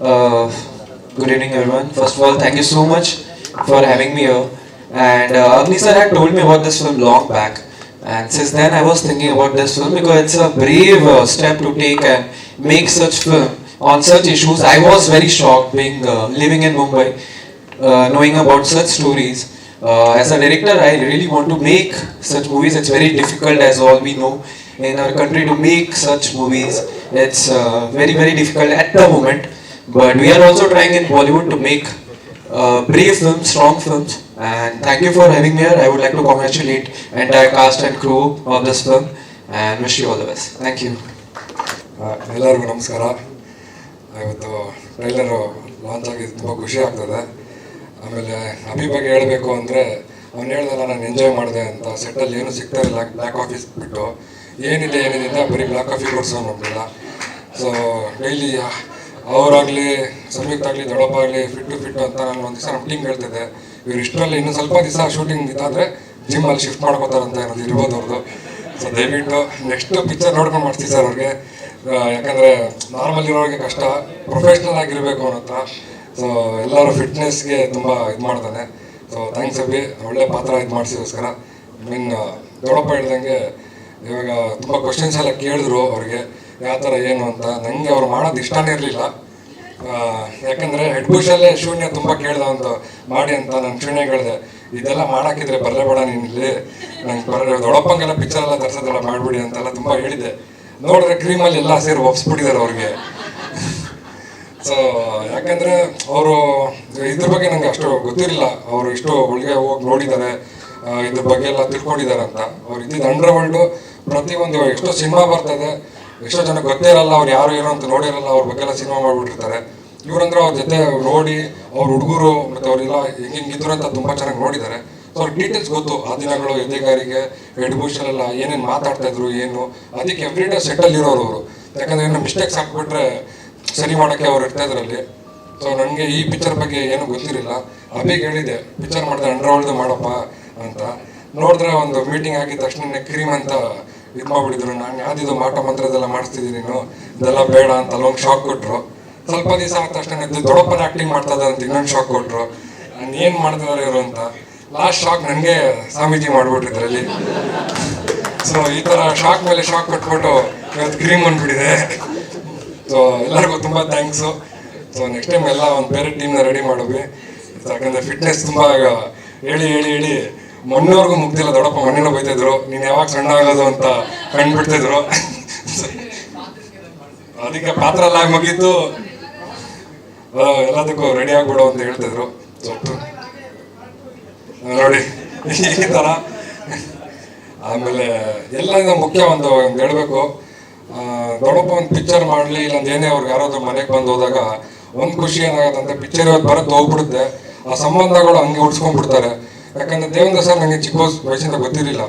Uh, good evening, everyone. First of all, thank you so much for having me here. And uh, Agni sir had told me about this film long back. And since then, I was thinking about this film because it's a brave uh, step to take and make such film on such issues. I was very shocked being uh, living in Mumbai, uh, knowing about such stories. Uh, as a director, I really want to make such movies. It's very difficult, as all we know, in our country to make such movies. It's uh, very, very difficult at the moment. But we are also trying in Bollywood to make uh, brave films, strong films. And thank you for having me here. I would like to congratulate entire cast and crew of this film and wish you all the best. Thank you. ಎಲ್ಲರಿಗೂ ನಮಸ್ಕಾರ ಇವತ್ತು trailer launch ಆಗಿದ್ದು ತುಂಬ ಖುಷಿ ಆಗ್ತದೆ ಆಮೇಲೆ ಅಭಿ ಬಗ್ಗೆ ಹೇಳಬೇಕು ಅಂದರೆ ಅವ್ನು ಹೇಳ್ದಲ್ಲ ನಾನು ಎಂಜಾಯ್ ಮಾಡಿದೆ ಅಂತ ಸೆಟ್ಟಲ್ಲಿ ಏನು ಸಿಗ್ತಾ ಇಲ್ಲ ಬ್ಲ್ಯಾಕ್ ಆಫೀಸ್ ಬಿಟ್ಟು ಏನಿಲ್ಲ ಏನಿಲ್ಲ ಬರೀ ಬ್ಲ್ಯಾಕ್ ಕಾಫಿ ಕೊಡ್ಸೋ ನಮಗೆಲ್ಲ ಸೊ ಡೈಲಿ ಅವರಾಗಲಿ ಸಂಯುಕ್ತ ಆಗಲಿ ದೊಡ್ಡಪ್ಪ ಆಗಲಿ ಫಿಟ್ಟು ಫಿಟ್ಟು ಅಂತ ನಾನು ಒಂದು ದಿವಸ ನಮ್ಮ ಟೀಮ್ ಹೇಳ್ತಿದ್ದೆ. ಇವ್ರು ಇಷ್ಟರಲ್ಲಿ ಇನ್ನೂ ಸ್ವಲ್ಪ ದಿವಸ ಶೂಟಿಂಗ್ ಇದಾದರೆ ಜಿಮ್ಮಲ್ಲಿ ಶಿಫ್ಟ್ ಮಾಡ್ಕೋತಾರಂತ ಅನ್ನೋದು ಇರ್ಬೋದು ಅವ್ರದ್ದು ಸೊ ದಯವಿಟ್ಟು ನೆಕ್ಸ್ಟ್ ಪಿಕ್ಚರ್ ನೋಡ್ಕೊಂಡು ಮಾಡ್ತೀವಿ ಸರ್ ಅವ್ರಿಗೆ. ಯಾಕಂದರೆ ನಾರ್ಮಲ್ ಇರೋರಿಗೆ ಕಷ್ಟ ಪ್ರೊಫೆಷ್ನಲ್ ಆಗಿರಬೇಕು ಅನ್ನೋ ಹತ್ರ ಸೊ ಎಲ್ಲರೂ ಫಿಟ್ನೆಸ್ಗೆ ತುಂಬ ಇದು ಮಾಡ್ತಾನೆ. ಸೊ ಥ್ಯಾಂಕ್ಸ್ ಅಬ್ಬಿ ಒಳ್ಳೆ ಪಾತ್ರ ಇದು ಮಾಡಿಸಿಗೋಸ್ಕರ ಮೀನ್ ದೊಡ್ಡಪ್ಪ ಹೇಳ್ದಂಗೆ ಇವಾಗ ತುಂಬ ಕ್ವಶನ್ಸ್ ಎಲ್ಲ ಕೇಳಿದ್ರು ಅವ್ರಿಗೆ. ಯಾವ ಥರ ಏನು ಅಂತ. ನನಗೆ ಅವ್ರು ಮಾಡೋದು ಇಷ್ಟನೇ ಇರಲಿಲ್ಲ. ಯಾಕಂದ್ರೆ ಹೆಡ್ ಬುಷಲ್ಲೇ ಶೂನ್ಯ ತುಂಬ ಕೇಳ್ದ ಅಂತ ಮಾಡಿ ಅಂತ ನಾನು ಶೂನ್ಯ ಹೇಳಿದೆ ಇದೆಲ್ಲ ಮಾಡಾಕಿದ್ರೆ ಬರಲೇ ಬೇಡ ನೀನು ಇಲ್ಲಿ. ನಂಗೆ ಬರ ದೊಡ್ಡಪ್ಪಂಗೆಲ್ಲ ಪಿಕ್ಚರ್ ಎಲ್ಲ ತರ್ಸೋದೆಲ್ಲ ಮಾಡ್ಬಿಡಿ ಅಂತೆಲ್ಲ ತುಂಬ ಹೇಳಿದೆ. ನೋಡಿದ್ರೆ ಕ್ರೀಮಲ್ಲಿ ಎಲ್ಲ ಸೇರಿ ಒಪ್ಸ್ಬಿಟ್ಟಿದ್ದಾರೆ ಅವ್ರಿಗೆ. ಸೊ ಯಾಕಂದ್ರೆ ಅವರು, ಇದ್ರ ಬಗ್ಗೆ ನಂಗೆ ಅಷ್ಟು ಗೊತ್ತಿರಲಿಲ್ಲ. ಅವರು ಇಷ್ಟು ಒಳಗೆ ಹೋಗಿ ನೋಡಿದ್ದಾರೆ ಇದ್ರ ಬಗ್ಗೆ ಎಲ್ಲ ತಿಳ್ಕೊಂಡಿದ್ದಾರೆ ಅಂತ. ಅವ್ರು ಇದ್ದಿದ್ದು ಅಂಡರ್ ವರ್ಲ್ಡು ಪ್ರತಿಯೊಂದು ಎಷ್ಟೋ ಸಿನಿಮಾ ಬರ್ತದೆ ಎಷ್ಟೋ ಜನ ಗೊತ್ತೇ ಇರಲ್ಲ, ಅವ್ರು ಯಾರು ಏನೋ ಅಂತ ನೋಡಿರಲ್ಲ, ಅವ್ರ ಬಗ್ಗೆ ಎಲ್ಲ ಸಿನಿಮಾ ಮಾಡ್ಬಿಟ್ಟಿರ್ತಾರೆ. ಇವ್ರಂದ್ರೆ ಅವ್ರ ಜೊತೆ ನೋಡಿ, ಅವ್ರ ಹುಡುಗರು ಮತ್ತೆ ಅವರೆಲ್ಲ ಹೆಂಗ್ ಹೆಂಗಿದ್ರು ಅಂತ ತುಂಬಾ ಚೆನ್ನಾಗಿ ನೋಡಿದ್ದಾರೆ. ಸೊ ಅವ್ರ ಡೀಟೇಲ್ಸ್ ಗೊತ್ತು. ಆ ದಿನಗಳು ಎದೆಗಾರಿಗೆ ಎಲ್ಲ ಏನೇನು ಮಾತಾಡ್ತಾ ಇದ್ರು, ಏನು. ಅದಕ್ಕೆ ಎವ್ರಿ ಡೇ ಸೆಟಲ್ ಇರೋರು ಅವರು. ಯಾಕಂದ್ರೆ ಏನೋ ಮಿಸ್ಟೇಕ್ಸ್ ಹಾಕ್ಬಿಟ್ರೆ ಸರಿ ಮಾಡೋಕ್ಕೆ ಅವ್ರು ಇರ್ತಾ ಇದ್ರಲ್ಲಿ. ಸೊ ನನಗೆ ಈ ಪಿಕ್ಚರ್ ಬಗ್ಗೆ ಏನು ಗೊತ್ತಿರಲಿಲ್ಲ. ಅಭಿಗೆ ಹೇಳಿದೆ ಪಿಕ್ಚರ್ ಮಾಡಿದ್ರೆ ಅಂಡರ್ ಮಾಡಪ್ಪ ಅಂತ. ನೋಡಿದ್ರೆ ಒಂದು ಮೀಟಿಂಗ್ ಆಗಿದ ತಕ್ಷಣ ಕ್ರೀಮ್ ಅಂತ ಇದು ಮಾಡ್ಬಿಟ್ಟಿದ್ರು ನಾನು ಯಾವ್ದಿದು ಮಾಟ ಮಂತ್ರದೆಲ್ಲ ಮಾಡಿಸ್ತಿದ್ದೀನಿ ನೀನು. ಇದೆಲ್ಲ ಬೇಡ ಅಂತ ಅಲ್ಲೊಂದು ಶಾಕ್ ಕೊಟ್ರು. ಸ್ವಲ್ಪ ದಿವಸ ಆದ ತಕ್ಷಣ ಇದು ದೊಡ್ಡಪ್ಪನ ಆಕ್ಟಿಂಗ್ ಮಾಡ್ತಾ ಅಂತ ಇನ್ನೊಂದು ಶಾಕ್ ಕೊಟ್ರು. ನಾನು ಏನು ಮಾಡ್ತಿದ್ದಾರೆ ಇವರು ಅಂತ. ಲಾಸ್ಟ್ ಶಾಕ್ ನನಗೆ ಸ್ವಾಮೀಜಿ ಮಾಡ್ಬಿಟ್ಟಿದ್ರಲ್ಲಿ ಸೊ ಈ ಥರ ಶಾಕ್ ಮೇಲೆ ಶಾಕ್ ಕೊಟ್ಬಿಟ್ಟು ಇವತ್ತು ಕ್ರೀಮ್ ಬಂದ್ಬಿಟ್ಟಿದೆ. ಸೊ ಎಲ್ಲರಿಗೂ ತುಂಬ ಥ್ಯಾಂಕ್ಸು ಸೊ ನೆಕ್ಸ್ಟ್ ಟೈಮ್ ಎಲ್ಲ ಒಂದು ಬೇರೆ ಟೀಮ್ನ ರೆಡಿ ಮಾಡಿದ್ವಿ ಯಾಕಂದರೆ ಫಿಟ್ನೆಸ್ ತುಂಬ ಹೇಳಿ ಹೇಳಿ ಹೇಳಿ ಮೊನ್ನೆವರೆಗೂ ಮುಗ್ದಿಲ್ಲ ದೊಡ್ಡಪ್ಪ ಮಣ್ಣಿನ ಬೈತಿದ್ರು ನೀನು ಯಾವಾಗ ಸಣ್ಣ ಆಗೋದು ಅಂತ ಕಂಡುಬಿಡ್ತಿದ್ರು. ಅದಕ್ಕೆ ಪಾತ್ರ ಎಲ್ಲ ಮುಗೀತು. ಎಲ್ಲದಕ್ಕೂ ರೆಡಿ ಆಗ್ಬಿಡು ಅಂತ ಹೇಳ್ತಿದ್ರು. ನೋಡಿ ಈ ತರ. ಆಮೇಲೆ ಎಲ್ಲ ಮುಖ್ಯ ಒಂದು ಹೇಳ್ಬೇಕು. ಆ, ದೊಡ್ಡಪ್ಪ ಒಂದು ಪಿಕ್ಚರ್ ಮಾಡ್ಲಿ ಇಲ್ಲ ಏನೇ ಅವ್ರಿಗೆ ಯಾರಾದ್ರೂ ಮನೆಗೆ ಬಂದು ಹೋದಾಗ ಒಂದು ಖುಷಿ ಏನಾಗತ್ತಂತೆ ಪಿಕ್ಚರ್ ಇವತ್ತು ಬರುತ್ತೆ ಹೋಗ್ಬಿಡುತ್ತೆ. ಆ ಸಂಬಂಧಗಳು ಹಂಗೆ ಉಡ್ಸ್ಕೊಂಡ್ಬಿಡ್ತಾರೆ. ಯಾಕಂದ್ರೆ ದೇವೇಂದ್ರ ಸರ್ ನನಗೆ ಚಿಕ್ಕ ವಯಸ್ಸು- ವಯಸ್ಸಿಂದ ಗೊತ್ತಿರಲಿಲ್ಲ.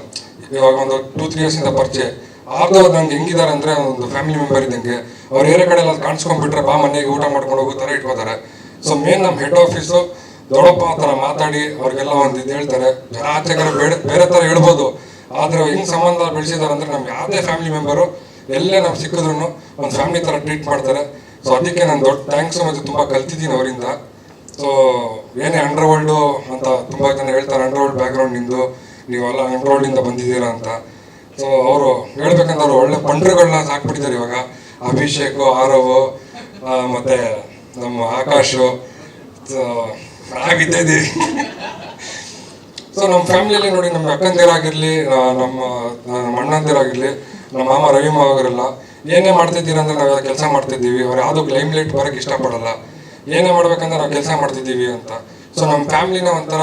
ಇವಾಗ ಒಂದು ಟೂ ತ್ರೀ ಇಯರ್ಸಿಂದ ಪರಿಚಯ. ಆರ್ದವ್ರು ನಂಗೆ ಹೆಂಗಿದ್ದಾರೆ ಅಂದ್ರೆ ಒಂದು ಫ್ಯಾಮಿಲಿ ಮೆಂಬರ್ ಇದ್ದಂಗೆ. ಅವ್ರು ಬೇರೆ ಕಡೆ ಎಲ್ಲ ಕಾಣಿಸ್ಕೊಂಡ್ಬಿಟ್ರೆ ಬಾ ಮನೆಗೆ ಊಟ ಮಾಡ್ಕೊಂಡು ಹೋಗೋ ಥರ ಇಟ್ಕೋತಾರೆ. ಸೊ ಮೇನ್ ನಮ್ಮ ಹೆಡ್ ಆಫೀಸು ದೊಡ್ಡಪ್ಪ ಆ ಥರ ಮಾತಾಡಿ ಅವ್ರಿಗೆಲ್ಲ ಒಂದು ಇದು ಹೇಳ್ತಾರೆ. ಜನ ಆಚೆ ಕಡೆ ಬೇರೆ ಬೇರೆ ಥರ ಹೇಳ್ಬೋದು. ಆದ್ರೆ ಹೆಂಗ್ ಸಂಬಂಧ ಬೆಳೆಸಿದಾರೆ ಅಂದ್ರೆ ನಮ್ಗೆ ಯಾವುದೇ ಫ್ಯಾಮಿಲಿ ಮೆಂಬರು ಎಲ್ಲೇ ನಾವು ಸಿಕ್ಕಿದ್ರು ಒಂದು ಫ್ಯಾಮಿಲಿ ಥರ ಟ್ರೀಟ್ ಮಾಡ್ತಾರೆ. ಸೊ ಅದಕ್ಕೆ ನಾನು ದೊಡ್ಡ ಥ್ಯಾಂಕ್ಸ್ ಮತ್ತು ತುಂಬ ಕಲ್ತಿದ್ದೀನಿ ಅವರಿಂದ. ಸೊ ಏನೇ ಅಂಡರ್ ವರ್ಲ್ಡು ಅಂತ ತುಂಬ ಜನ ಹೇಳ್ತಾರೆ ಅಂಡರ್ ವರ್ಲ್ಡ್ ಬ್ಯಾಕ್ಗ್ರೌಂಡ್ ನಿಂದು, ನೀವೆಲ್ಲ ಅಂಡರ್ ವರ್ಲ್ಡಿಂದ ಬಂದಿದ್ದೀರಾ ಅಂತ. ಸೊ ಅವರು ಹೇಳ್ಬೇಕಂದ್ರೆ ಅವರು ಒಳ್ಳೆ ಪಂಡ್ರಗಳನ್ನ ಸಾಕ್ಬಿಟ್ಟಿದ್ದಾರೆ ಇವಾಗ. ಅಭಿಷೇಕ್, ಆರವ್ ಮತ್ತೆ ನಮ್ಮ ಆಕಾಶ್. ಸೊ ನಾವಿದ್ದೀವಿ ಸೊ ನಮ್ಮ ಫ್ಯಾಮಿಲಿಯಲ್ಲಿ ನೋಡಿ, ನಮ್ಮ ಅಕ್ಕಂದಿರಾಗಿರ್ಲಿ ನಮ್ಮ ನಮ್ಮ ಅಣ್ಣಂದಿರಾಗಿರ್ಲಿ, ನಮ್ಮ ಮಾಮ ರವಿ ಮಾವಗರೆಲ್ಲ ಏನೇ ಮಾಡ್ತಿದ್ದೀರಾ ಅಂದ್ರೆ ನಾವು ಕೆಲಸ ಮಾಡ್ತಿದ್ದೀವಿ. ಅವ್ರು ಯಾವುದು ಲೈಮ್ ಲೈಟ್ ಬರೋಕ್ಕೆ ಇಷ್ಟಪಡಲ್ಲ. ಏನೇ ಮಾಡ್ಬೇಕಂದ್ರೆ ನಾವು ಕೆಲಸ ಮಾಡ್ತಿದ್ದೀವಿ ಅಂತ. ಸೊ ನಮ್ಮ ಫ್ಯಾಮಿಲಿನ ಒಂಥರ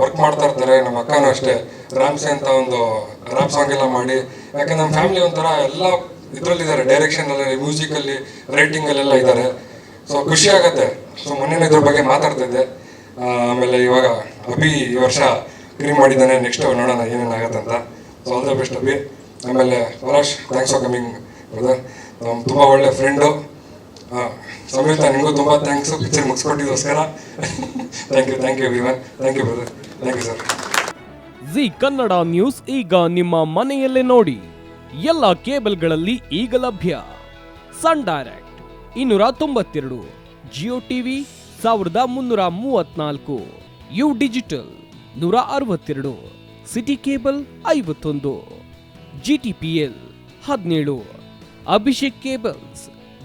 ವರ್ಕ್ ಮಾಡ್ತಾ ಇರ್ತಾರೆ. ನಮ್ಮ ಅಕ್ಕನೂ ಅಷ್ಟೇ. ರಾಮ್ಸೆ ಅಂತ ಒಂದು ರಾಮ್ ಸಾಂಗ್ ಎಲ್ಲ ಮಾಡಿ. ಯಾಕಂದ್ರೆ ನಮ್ಮ ಫ್ಯಾಮಿಲಿ ಒಂಥರ ಎಲ್ಲ ಇದರಲ್ಲಿದ್ದಾರೆ. ಡೈರೆಕ್ಷನಲ್ಲಿ ಮ್ಯೂಸಿಕಲ್ಲಿ ರೈಟಿಂಗಲ್ಲೆಲ್ಲ ಇದ್ದಾರೆ. ಸೊ ಖುಷಿ ಆಗತ್ತೆ. ಸೊ ಮೊನ್ನೆ ಇದ್ರ ಬಗ್ಗೆ ಮಾತಾಡ್ತಿದ್ದೆ. ಆಮೇಲೆ ಇವಾಗ ಅಭಿ ಈ ವರ್ಷ ಕ್ರೀಮ್ ಮಾಡಿದ್ದಾನೆ. ನೆಕ್ಸ್ಟ್ ನೋಡೋಣ ಏನೇನಾಗತ್ತಂತ so all the best Abhi. ಆಮೇಲೆ Parash thanks for coming brother ತುಂಬ ಒಳ್ಳೆ ಫ್ರೆಂಡು ಸಂಯುಕ್ತ ನಿಮಗೂ ತುಂಬ thanks picture ಮುಗಿಸ್ಕೊಟ್ಟಿದ್ದೋಸ್ಕರ thank you thank you thank you brother thank you sir Zee Kannada news ಈಗ ನಿಮ್ಮ ಮನೆಯಲ್ಲೇ ನೋಡಿ. ಎಲ್ಲ ಕೇಬಲ್ಗಳಲ್ಲಿ ಈಗ ಲಭ್ಯ. ಸನ್ ಡೈರೆಕ್ಟ್, ಇನ್ನೂರ ತೊಂಬತ್ತೆರಡು. ಜಿಯೋ ಟಿವಿ, ಸಾವಿರದ ಮುನ್ನೂರ ಮೂವತ್ನಾಲ್ಕು. ಯು ಡಿಜಿಟಲ್, ನೂರ ಅರವತ್ತೆರಡು. ಸಿಟಿ ಕೇಬಲ್ ಐವತ್ತೊಂದು. ಜಿ ಟಿ ಪಿ ಎಲ್ ಹದಿನೇಳು. ಅಭಿಷೇಕ್ ಕೇಬಲ್ಸ್